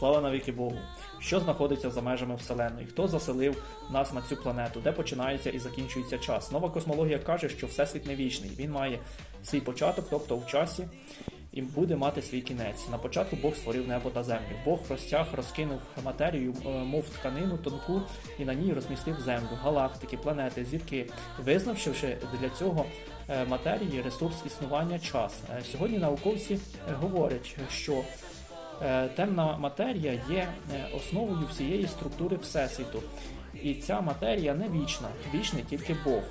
Слава навіки Богу! Що знаходиться за межами Вселеної? Хто заселив нас на цю планету? Де починається і закінчується час? Нова космологія каже, що Всесвіт не вічний. Він має свій початок, тобто в часі, і буде мати свій кінець. На початку Бог створив небо та землю. Бог розтяг, розкинув матерію, е, мов тканину тонку, і на ній розмістив землю, галактики, планети, зірки, визнавши для цього е, матерії ресурс існування час. Е, Сьогодні науковці говорять, що Темна матерія є е, основою всієї структури Всесвіту. І ця матерія не вічна, вічний тільки Бог.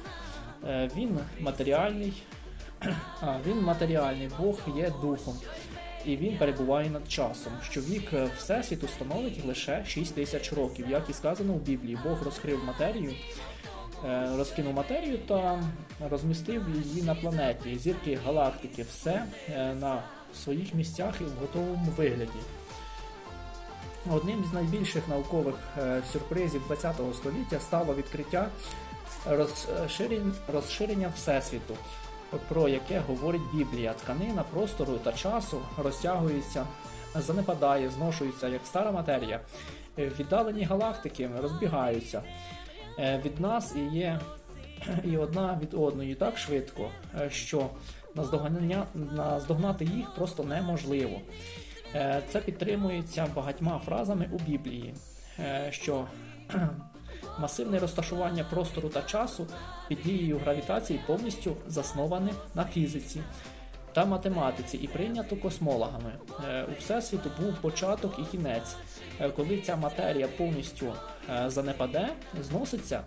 Е, Він матеріальний, а, він матеріальний, Бог є духом. І він перебуває над часом, що вік е, Всесвіту становить лише 6 тисяч років. Як і сказано в Біблії, Бог розкрив матерію, е, розкинув матерію та розмістив її на планеті. Зірки, галактики, все е, на своїх місцях і в готовому вигляді. Одним з найбільших наукових е, сюрпризів ХХ століття стало відкриття розширення Всесвіту, про яке говорить Біблія. Тканина простору та часу розтягується, занепадає, зношується як стара матерія. Віддалені галактики розбігаються е, від нас і є і одна від одної так швидко, е, що наздогнати їх просто неможливо. Е, Це підтримується багатьма фразами у Біблії, е, що масивне розташування простору та часу під дією гравітації повністю засноване на фізиці та математиці і прийнято космологами. У Всесвіту був початок і кінець. Коли ця матерія повністю занепаде, зноситься,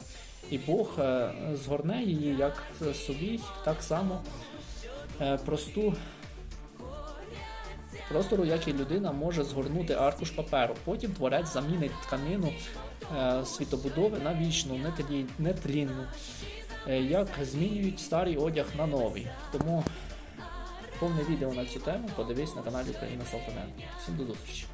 і Бог е, згорне її як собі, так само е, просту простору, як і людина може згорнути аркуш паперу. Потім творець замінить тканину е, світобудови на вічну, нетлі- нетлінну, як змінюють старий одяг на новий. Тому повне відео на цю тему подивись на каналі Україна Салфаненко. Всім до зустрічі!